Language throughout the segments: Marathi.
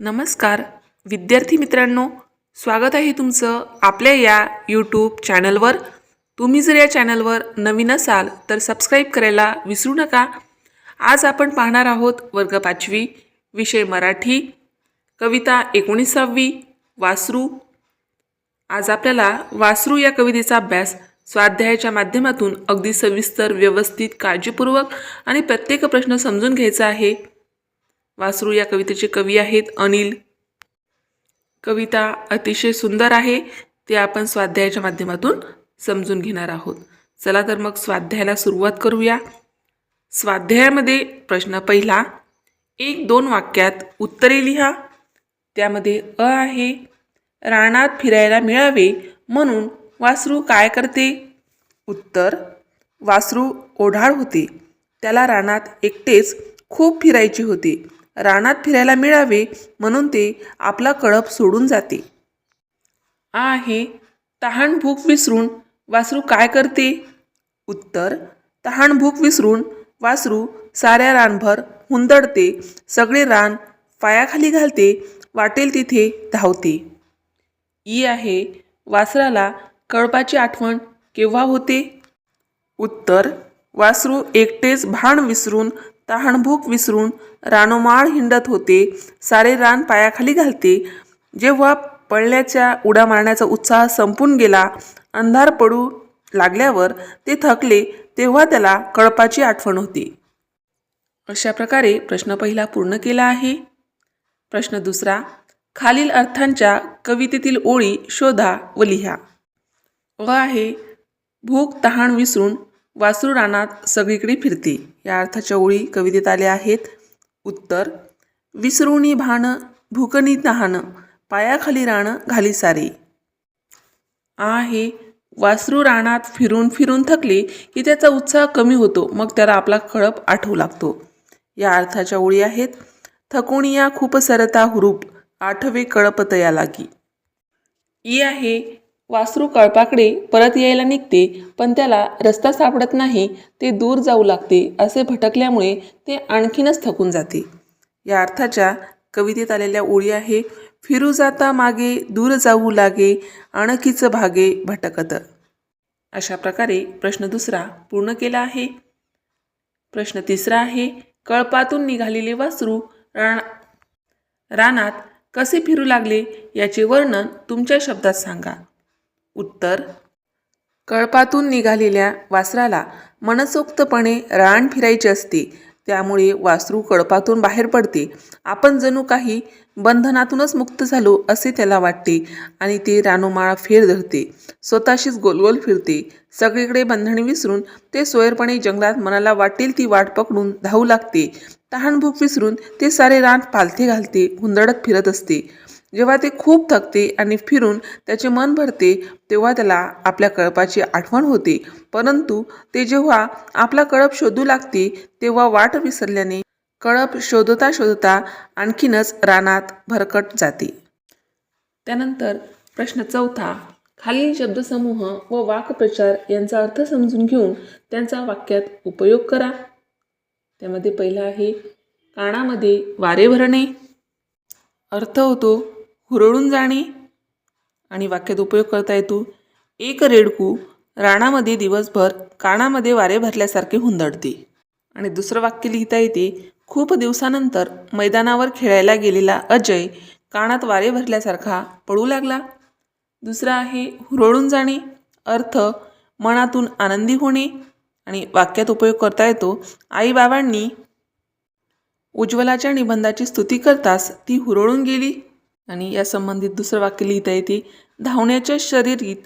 नमस्कार. विद्यार्थी मित्रांनो स्वागत आहे तुमचं आपल्या या यूट्यूब चॅनलवर तुम्ही जर या चॅनलवर नवीन असाल तर सबस्क्राईब करायला विसरू नका. आज आपण पाहणार आहोत वर्ग पाचवी विषय मराठी कविता एकोणीसावी वासरू. आज आपल्याला वासरू या कवितेचा अभ्यास स्वाध्यायाच्या माध्यमातून अगदी सविस्तर व्यवस्थित काळजीपूर्वक आणि प्रत्येक प्रश्न समजून घ्यायचा आहे. वासरू या कवितेचे कवी आहेत अनिल. कविता अतिशय सुंदर आहे ते आपण स्वाध्यायाच्या माध्यमातून समजून घेणार आहोत. चला तर मग स्वाध्यायाला सुरुवात करूया. स्वाध्यायामध्ये प्रश्न पहिला एक दोन वाक्यात उत्तरे लिहा. त्यामध्ये अ आहे रानात फिरायला मिळावे म्हणून वासरू काय करते? उत्तर वासरू ओढाळ होते. त्याला रानात एकटेच खूप फिरायचे होते. रानात फिरायला मिळावे म्हणून ते आपला कळप सोडून जाते. आ आहे तहान भूक विसरून वासरू काय करते? उत्तर तहान भूक विसरून वासरू साऱ्या रानभर हुंदडते सगळे रान पायाखाली घालते वाटेल तिथे धावते. ई आहे वासराला कळपाची आठवण केव्हा होते? उत्तर वासरू एकटेच भाण विसरून तहानभूक विसरून रानोमाळ हिंडत होते. सारे रान पायाखाली घालते. जेव्हा पळण्याच्या उड्या मारण्याचा उत्साह संपून गेला अंधार पडू लागल्यावर ते थकले तेव्हा त्याला कळपाची आठवण होती. अशा प्रकारे प्रश्न पहिला पूर्ण केला आहे. प्रश्न दुसरा खालील अर्थांच्या कवितेतील ओळी शोधा व लिहा. व आहे भूक तहान विसरून वासरू रानात सगळीकडे फिरते. या अर्थाच्या ओळी कवितेत आल्या आहेत. उत्तर विसरुणी भान भूकनी नहाणं पायाखाली राणं घाली सारे. आहे. वासरू रानात फिरून फिरून थकले की त्याचा उत्साह कमी होतो मग त्याला आपला कळप आठवू लागतो. या अर्थाच्या ओळी आहेत. थकुणिया खूप सरता हुरूप आठवे कळप तया लागी. ई आहे. वासरू कळपाकडे परत यायला निघते पण त्याला रस्ता सापडत नाही ते दूर जाऊ लागते असे भटकल्यामुळे ते आणखीनच थकून जाते. या अर्थाच्या कवितेत आलेल्या ओळी आहे फिरू जाता मागे दूर जाऊ लागे आणखीचं भागे भटकत. अशा प्रकारे प्रश्न दुसरा पूर्ण केला आहे. प्रश्न तिसरा आहे कळपातून निघालेले वासरू रान रानात कसे फिरू लागले याचे वर्णन तुमच्या शब्दात सांगा. उत्तर. कळपातून निघालेल्या वासराला मनसोक्तपणे रान फिरायचे असते. त्यामुळे वासरू कळपातून बाहेर पडते. आपण जणू काही बंधनातूनच मुक्त झालो असे त्याला वाटते आणि ते रानोमाळा फेर धरते. स्वतःशीच गोलगोल फिरते. सगळीकडे बंधने विसरून ते सोयरपणे जंगलात मनाला वाटेल ती वाट पकडून धावू लागते. तहानभूक विसरून ते सारे रान पालथे घालते हुंदडत फिरत असते. जेव्हा ते खूप थकते आणि फिरून त्याचे मन भरते तेव्हा त्याला आपल्या कळपाची आठवण होते. परंतु ते जेव्हा आपला कळप शोधू लागते तेव्हा वाट विसरल्याने कळप शोधता शोधता आणखीनच रानात भरकट जाते. त्यानंतर प्रश्न चौथा खालील शब्दसमूह व वाक्प्रचार यांचा अर्थ समजून घेऊन त्यांचा वाक्यात उपयोग करा. त्यामध्ये पहिला आहे कानामध्ये वारे भरणे. अर्थ होतो हुरळून जाणे. आणि वाक्यात उपयोग करता येतो. एक रेडकू रानामध्ये दिवसभर कानामध्ये वारे भरल्यासारखे हुंदडते. आणि दुसरं वाक्य लिहिता येते. खूप दिवसानंतर मैदानावर खेळायला गेलेला अजय कानात वारे भरल्यासारखा पळू लागला. दुसरं आहे हुरळून जाणे. अर्थ मनातून आनंदी होणे. आणि वाक्यात उपयोग करता येतो. आईबाबांनी उज्ज्वलाच्या निबंधाची स्तुती करताच ती हुरळून गेली. आणि या संबंधित दुसरं वाक्य लिहिता येते धावण्याच्या शर्यतीत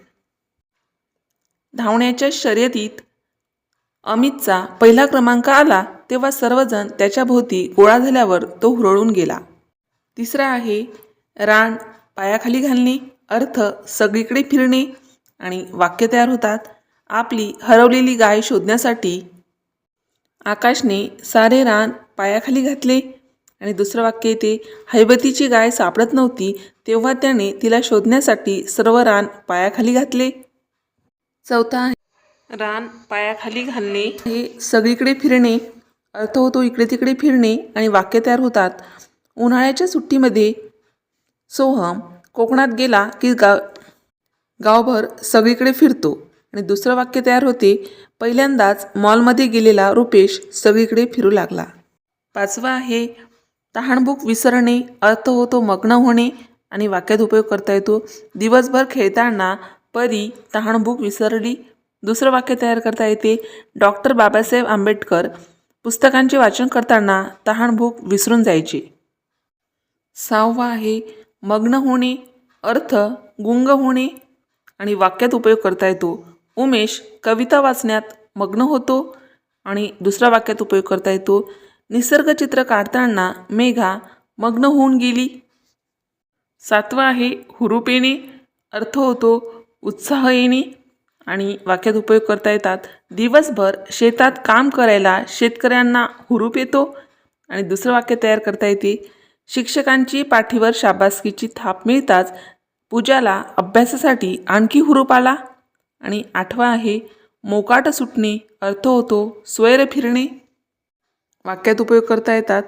धावण्याच्या शर्यतीत अमितचा पहिला क्रमांक आला तेव्हा सर्वजण त्याच्या भोवती गोळा झाल्यावर तो हुरळून गेला. तिसरा आहे रान पायाखाली घालणे अर्थ सगळीकडे फिरणे आणि वाक्य तयार होतात. आपली हरवलेली गाय शोधण्यासाठी आकाशने सारे रान पायाखाली घातले आणि दुसरं वाक्य येते हैबतीची गाय सापडत नव्हती तेव्हा त्याने तिला शोधण्यासाठी सर्व रान पायाखाली घातले. चौथा रान पायाखाली घालणे. हे सगळीकडे फिरणे अर्थ होतो इकडे तिकडे फिरणे आणि वाक्य तयार होतात. उन्हाळ्याच्या सुट्टीमध्ये सोहम कोकणात गेला की गा गावभर सगळीकडे फिरतो. आणि दुसरं वाक्य तयार होते पहिल्यांदाच मॉलमध्ये गेलेला रुपेश सगळीकडे फिरू लागला. पाचवा आहे तहानभूक विसरणे अर्थ होतो मग्न होणे आणि वाक्यात उपयोग करता येतो. दिवसभर खेळताना परी तहानभूक विसरली दुसरं वाक्य तयार करता येते. डॉक्टर बाबासाहेब आंबेडकर पुस्तकांचे वाचन करताना तहानभूक विसरून जायचे. सहावा आहे मग्न होणे अर्थ गुंग होणे आणि वाक्यात उपयोग करता येतो. उमेश कविता वाचण्यात मग्न होतो आणि दुसऱ्या वाक्यात उपयोग करता येतो. निसर्गचित्र काढताना मेघा मग्न होऊन गेली. सातवा आहे हुरूप येणे. अर्थ होतो उत्साह येणे आणि वाक्यात उपयोग करता येतात. दिवसभर शेतात काम करायला शेतकऱ्यांना हुरूप येतो आणि दुसरं वाक्य तयार करता येते. शिक्षकांची पाठीवर शाबासकीची थाप मिळताच पूजाला अभ्यासासाठी आणखी हुरूप आला. आणि आठवा आहे मोकाट सुटणे. अर्थ होतो स्वैर फिरणे. वाक्यात उपयोग करता येतात.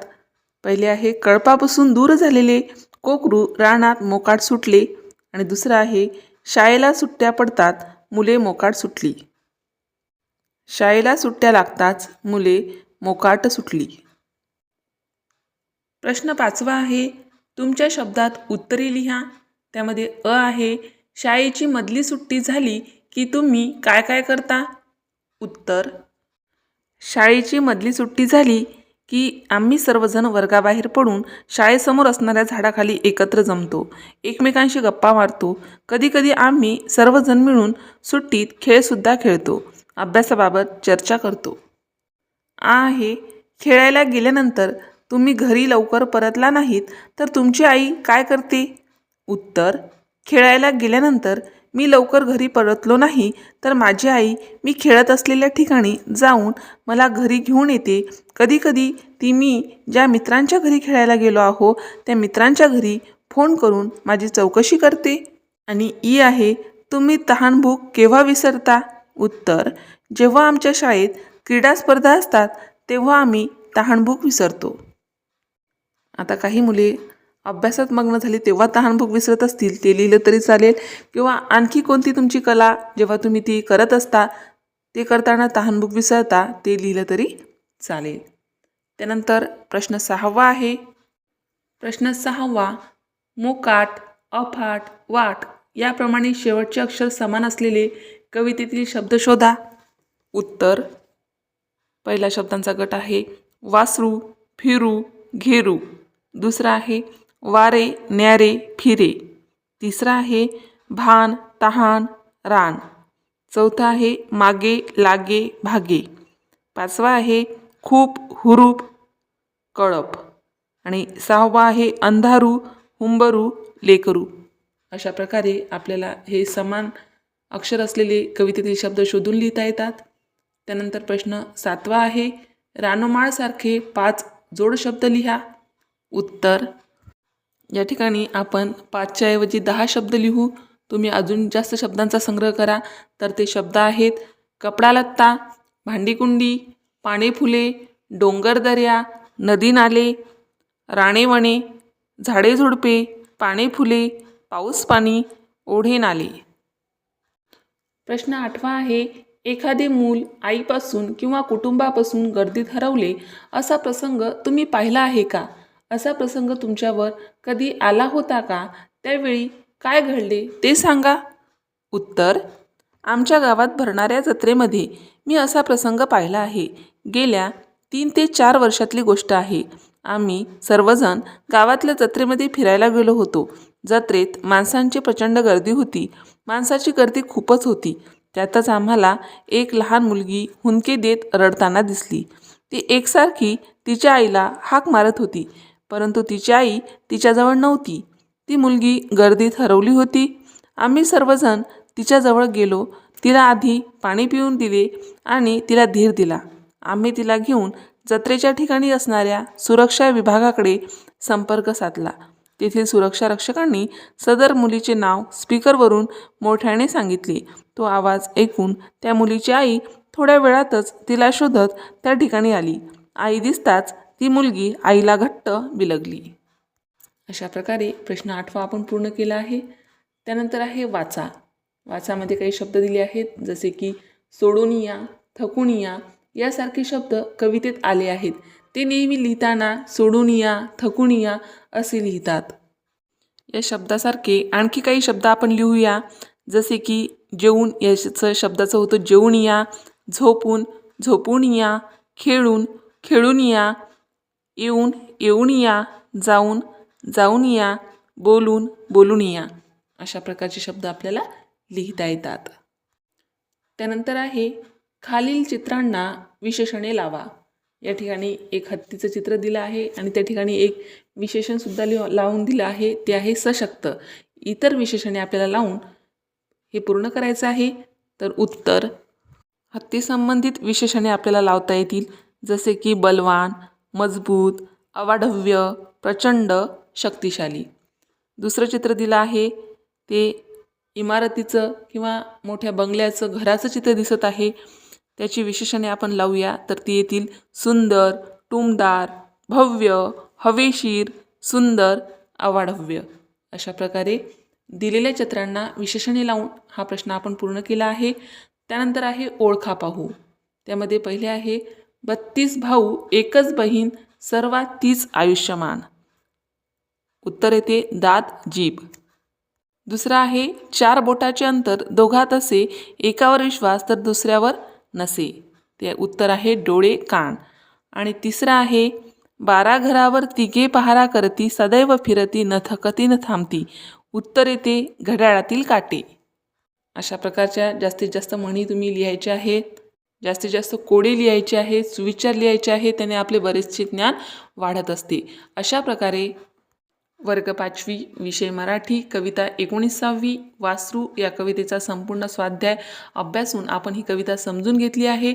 पहिले आहे कळपापासून दूर झालेले कोकरू रानात मोकाट सुटले आणि दुसरं आहे शाळेला सुट्ट्या पडतात मुले मोकाट सुटली. शाळेला सुट्ट्या लागताच मुले मोकाट सुटली. प्रश्न पाचवा आहे तुमच्या शब्दात उत्तरे लिहा. त्यामध्ये अ आहे शाळेची मधली सुट्टी झाली की तुम्ही काय काय करता? उत्तर शाळेची मधली सुट्टी झाली की आम्ही सर्वजण वर्गाबाहेर पडून शाळेसमोर असणाऱ्या झाडाखाली एकत्र जमतो. एकमेकांशी गप्पा मारतो. कधीकधी आम्ही सर्वजण मिळून सुट्टीत खेळसुद्धा खेळतो. अभ्यासाबाबत चर्चा करतो. आहे खेळायला गेल्यानंतर तुम्ही घरी लवकर परतला नाहीत तर तुमची आई काय करते? उत्तर खेळायला गेल्यानंतर मी लवकर घरी परतलो नाही तर माझी आई मी खेळत असलेल्या ठिकाणी जाऊन मला घरी घेऊन येते. कधीकधी ती मी ज्या मित्रांच्या घरी खेळायला गेलो आहो त्या मित्रांच्या घरी फोन करून माझी चौकशी करते. आणि ई आहे तुम्ही तहानभूक केव्हा विसरता? उत्तर जेव्हा आमच्या शाळेत क्रीडा स्पर्धा असतात तेव्हा आम्ही तहानभूक विसरतो. आता काही मुले अभ्यासात मग्न झाली तेव्हा तहानभूक विसरत असतील ते लिहिलं तरी चालेल. किंवा आणखी कोणती तुमची कला जेव्हा तुम्ही ती करत असता ते करताना तहानभूक विसरता ते लिहिलं तरी चालेल. त्यानंतर प्रश्न सहावा आहे. प्रश्न सहावा मोकाट अफाट वाट याप्रमाणे शेवटचे अक्षर समान असलेले कवितेतील शब्द शोधा. उत्तर. पहिल्या शब्दांचा गट आहे वासरू फिरू घेरू. दुसरा आहे वारे न्यारे फिरे. तिसरा आहे भान तहान रान. चौथा आहे मागे लागे भागे. पाचवा आहे खूप हुरूप कळप. आणि सहावा आहे अंधारू हुंबरू लेकरू. अशा प्रकारे आपल्याला हे समान अक्षर असलेले कवितेतील शब्द शोधून लिहिता येतात. त्यानंतर प्रश्न सातवा आहे रानोमाळसारखे पाच जोड शब्द लिहा. उत्तर या ठिकाणी आपण पाचच्या ऐवजी दहा शब्द लिहू. तुम्ही अजून जास्त शब्दांचा संग्रह करा. तर ते शब्द आहेत कपडा लत्ता भांडीकुंडी पाने फुले डोंगरदऱ्या नदी नाले राणेवणे झाडे झुडपे पाने फुले पाऊस पाणी ओढे नाले. प्रश्न आठवा आहे एखादे मूल आईपासून किंवा कुटुंबापासून गर्दीत हरवले असा प्रसंग तुम्ही पाहिला आहे का? असा प्रसंग तुमच्यावर कधी आला होता का? त्यावेळी काय घडले ते सांगा. उत्तर आमच्या गावात भरणाऱ्या जत्रेमध्ये मी असा प्रसंग पाहिला आहे. गेल्या तीन ते चार वर्षातली गोष्ट आहे. आम्ही सर्वजण गावातल्या जत्रेमध्ये फिरायला गेलो होतो. जत्रेत माणसांची प्रचंड गर्दी होती. माणसाची गर्दी खूपच होती. त्यातच आम्हाला एक लहान मुलगी हुंदके देत रडताना दिसली. ती एकसारखी तिच्या आईला हाक मारत होती. परंतु तिची आई तिच्याजवळ नव्हती. ती मुलगी गर्दीत हरवली होती. आम्ही सर्वजण तिच्याजवळ गेलो. तिला आधी पाणी पिऊन दिले आणि तिला धीर दिला. आम्ही तिला घेऊन जत्रेच्या ठिकाणी असणाऱ्या सुरक्षा विभागाकडे संपर्क साधला. तेथील सुरक्षा रक्षकांनी सदर मुलीचे नाव स्पीकरवरून मोठ्याने सांगितले. तो आवाज ऐकून त्या मुलीची आई थोड्या वेळातच तिला शोधत त्या ठिकाणी आली. आई दिसताच ती मुलगी आईला घट्ट बिलगली. अशा प्रकारे प्रश्न आठवा आपण पूर्ण केला आहे. त्यानंतर आहे वाचा. वाचामध्ये काही शब्द दिले आहेत जसे की सोडून या थकून या यासारखे शब्द कवितेत आले आहेत. ते नेहमी लिहिताना सोडून या थकून या असे लिहितात. या शब्दासारखे आणखी काही शब्द आपण लिहूया जसे की जेवून याचं शब्दाचं होतं जेवून या झोपून झोपून या खेळून खेळून या येऊन येऊन या जाऊन जाऊन या बोलून बोलून या अशा प्रकारचे शब्द आपल्याला लिहिता येतात. त्यानंतर आहे खालील चित्रांना विशेषणे लावा. या ठिकाणी एक हत्तीचं चित्र दिलं आहे आणि त्या ठिकाणी एक विशेषणसुद्धा लिह लावून दिलं आहे. ते आहे सशक्त. इतर विशेषणे आपल्याला लावून हे पूर्ण करायचं आहे. तर उत्तर. हत्तीसंबंधित विशेषणे आपल्याला लावता येतील. जसे की बलवान मजबूत अवाढव्य प्रचंड शक्तिशाली. दुसरं चित्र दिलं आहे ते इमारतीचं किंवा मोठ्या बंगल्याचं घराचं चित्र दिसत आहे. त्याची विशेषणे आपण लावूया तर ती येतील सुंदर टुमदार भव्य हवेशीर सुंदर अवाढव्य. अशा प्रकारे दिलेल्या चित्रांना विशेषणे लावून हा प्रश्न आपण पूर्ण केला आहे. त्यानंतर आहे ओळखा पाहू. त्यामध्ये पहिले आहे बत्तीस भाऊ एकच बहीण सर्वात तीच आयुष्यमान. उत्तर येते दात जीभ. दुसरा आहे चार बोटाचे अंतर दोघात असे एकावर विश्वास तर दुसऱ्यावर नसे. ते उत्तर आहे डोळे कान. आणि तिसरा आहे बारा घरावर तिघे पहारा करती सदैव फिरती न थकती न थांबती. उत्तर येते घड्याळातील काटे. अशा प्रकारच्या जास्तीत जास्त म्हणी तुम्ही लिहायच्या आहेत. जास्तीत जास्त कोडे लिहायचे आहेत सुविचार लिहायचे आहेत त्याने आपले बरेचसे ज्ञान वाढत असते. अशा प्रकारे वर्ग पाचवी विषय मराठी कविता एकोणीसावी वासरू या कवितेचा संपूर्ण स्वाध्याय अभ्यासून आपण ही कविता समजून घेतली आहे.